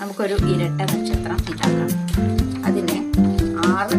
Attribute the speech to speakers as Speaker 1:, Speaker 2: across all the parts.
Speaker 1: നമുക്കൊരു ഇരട്ട നക്ഷത്രം ഉണ്ടാക്കാം അതിന് ആറ്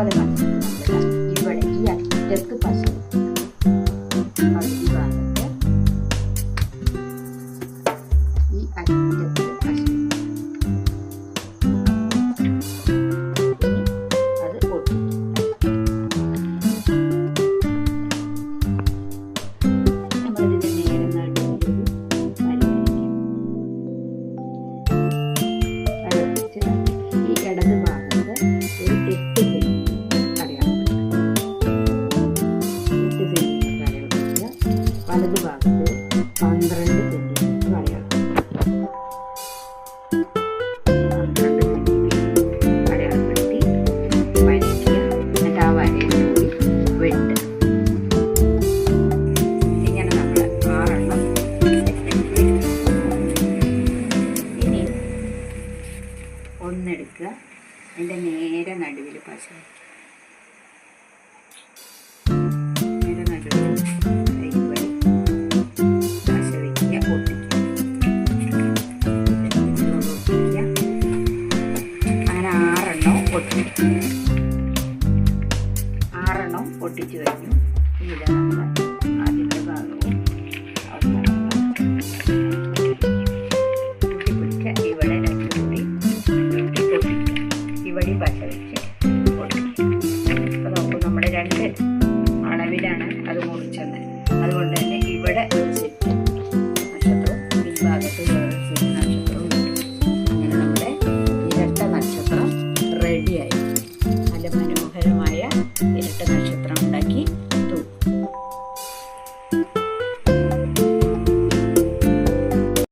Speaker 1: Alemania. പന്ത്രണ്ട് സെന്റിമീറ്റർ അയണം പന്ത്രണ്ട് സെന്റിമീറ്റർ അയാൾ വെട്ടി കൂടി വെട്ട് ഇങ്ങനെ നമ്മൾ ആറെണ്ണം ഇനി ഒന്നെടുക്കുക. അതിന്റെ നേരെ നടുവിൽ പശ. പൊട്ടിച്ചു ആറെണ്ണം പൊട്ടിച്ചു കഴിഞ്ഞു. ഇതാണ്